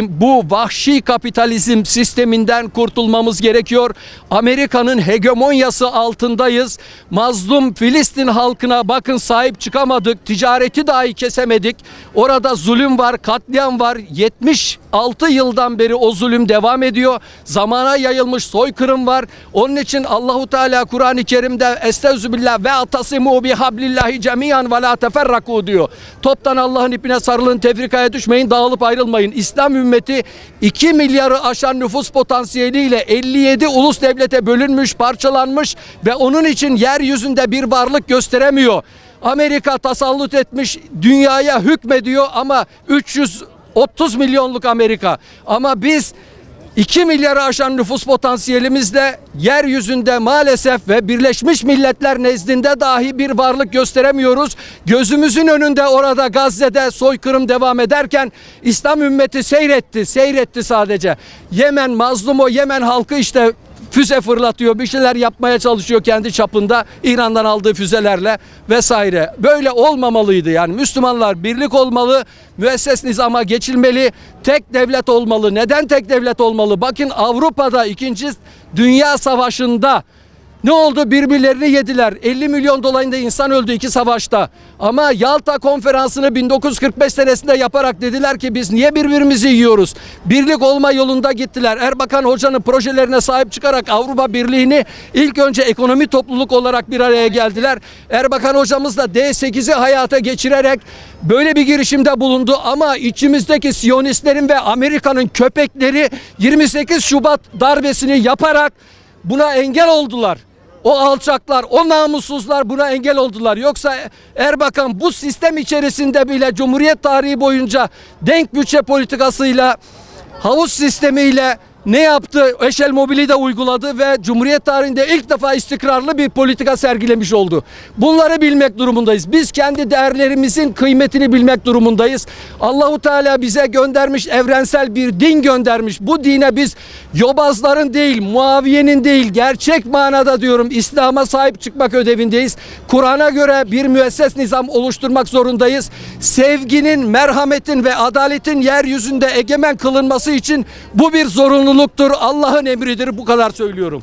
Bu vahşi kapitalizm sisteminden kurtulmamız gerekiyor. Amerika'nın hegemonyası altındayız. Mazlum Filistin halkına bakın sahip çıkamadık. Ticareti dahi kesemedik. Orada zulüm var, katliam var. 76 yıldan beri o zulüm devam ediyor. Zamana yayılmış soykırım var. Onun için Allahu Teala Kur'an-ı Kerim'de Estağfirullah ve atasimu bihablillahi cemiyan ve la teferraku diyor. Toptan Allah'ın ipine sarılın, tefrikaya düşmeyin, dağılıp ayrılmayın. İslam ümmeti 2 milyarı aşan nüfus potansiyeliyle 57 ulus devlete bölünmüş, parçalanmış ve onun için yeryüzünde bir varlık gösteremiyor. Amerika tasallut etmiş, dünyaya hükmediyor ama 330 milyonluk Amerika. Ama biz 2 milyarı aşan nüfus potansiyelimizle yeryüzünde maalesef ve Birleşmiş Milletler nezdinde dahi bir varlık gösteremiyoruz. Gözümüzün önünde orada Gazze'de soykırım devam ederken İslam ümmeti seyretti, seyretti sadece. Yemen mazlum o Yemen halkı işte füze fırlatıyor, bir şeyler yapmaya çalışıyor kendi çapında İran'dan aldığı füzelerle vesaire. Böyle olmamalıydı yani Müslümanlar birlik olmalı, müesses nizama geçilmeli, tek devlet olmalı. Neden tek devlet olmalı? Bakın Avrupa'da 2. Dünya Savaşı'nda ne oldu? Birbirlerini yediler. 50 milyon dolayında insan öldü iki savaşta. Ama Yalta konferansını 1945 senesinde yaparak dediler ki biz niye birbirimizi yiyoruz? Birlik olma yolunda gittiler. Erbakan Hoca'nın projelerine sahip çıkarak Avrupa Birliği'ni ilk önce ekonomi topluluk olarak bir araya geldiler. Erbakan Hocamız da D8'i hayata geçirerek böyle bir girişimde bulundu ama içimizdeki Siyonistlerin ve Amerika'nın köpekleri 28 Şubat darbesini yaparak buna engel oldular. O alçaklar, o namussuzlar buna engel oldular. Yoksa Erbakan bu sistem içerisinde bile Cumhuriyet tarihi boyunca denk bütçe politikasıyla, havuz sistemiyle ne yaptı? Eşel Mobil'i de uyguladı ve Cumhuriyet tarihinde ilk defa istikrarlı bir politika sergilemiş oldu. Bunları bilmek durumundayız. Biz kendi değerlerimizin kıymetini bilmek durumundayız. Allahu Teala bize göndermiş evrensel bir din göndermiş. Bu dine biz yobazların değil, Muaviye'nin değil, gerçek manada diyorum İslam'a sahip çıkmak ödevindeyiz. Kur'an'a göre bir müesses nizam oluşturmak zorundayız. Sevginin, merhametin ve adaletin yeryüzünde egemen kılınması için bu bir zorunluluktur. Allah'ın emridir. Bu kadar söylüyorum.